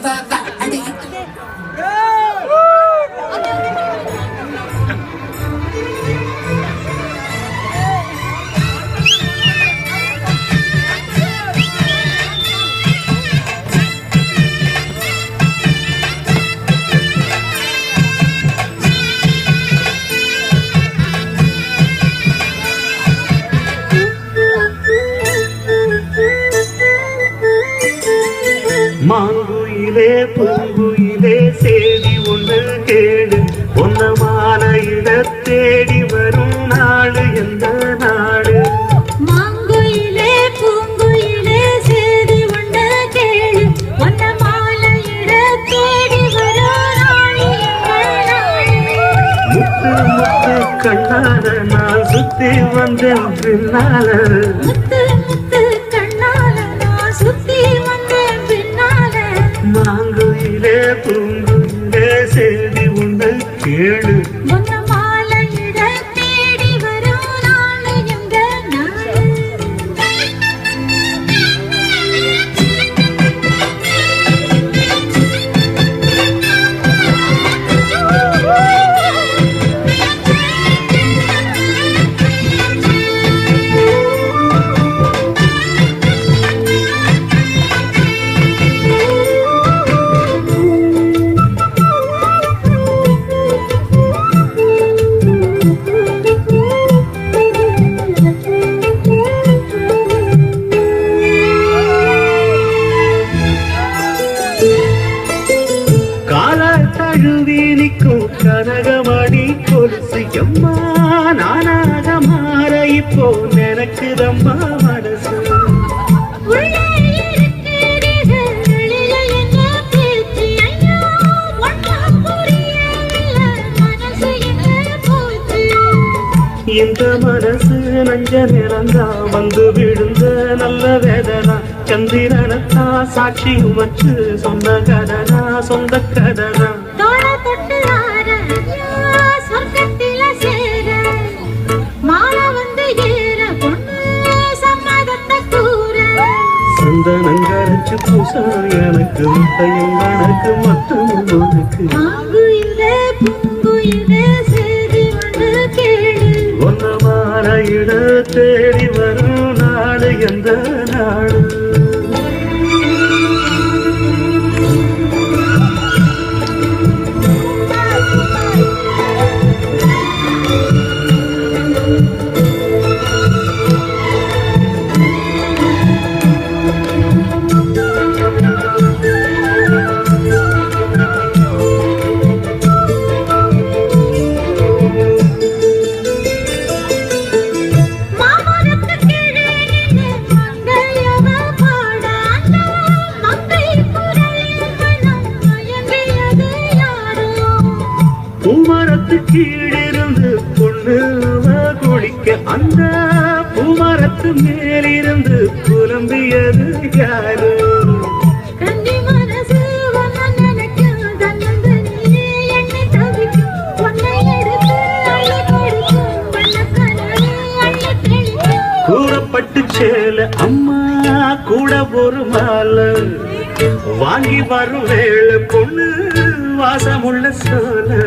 爸爸。மாங்குயிலே பூங்குயிலே சேதி ஒன்று கேடு. பொன்ன மாலையிட தேடி வரும் நாடு எந்த நாடு? மாங்குயிலே பூங்குயிலே சேதி ஒன்று கேளு ஒன்ன மாலையிட தேடி வரோ நாளி முத்து முத்து கண்ணால நான் சுத்தி வந்தேன் பின்னால. முத்து ஒன்று எம்மா நானாக மாற இப்போ நினைக்குதம்மா மனசு. இந்த மனசு நஞ்ச நிறந்தா வந்து விழுந்த நல்ல வேதனா. சந்திரனத்தா சாட்சி வச்சு சொன்ன கதனா சொந்த எனக்கு முட்டையங்கணக்கு மட்டும் உனக்கு மாங்குயிலே பூங்குயிலே சேதி ஒன்று கேளு. ஒன்ன மாற இட தேடி வரும் நாடு எந்த நாடு கீழிருந்து பொண்ணு குளிக்க அந்த பூமரத்து மேலிருந்து புலம்பியது யாரு? கூறப்பட்டு சேல அம்மா கூட ஒரு மாலை. வாங்கி வரும் வேளை பொண்ணு வாசமுள்ள சோலை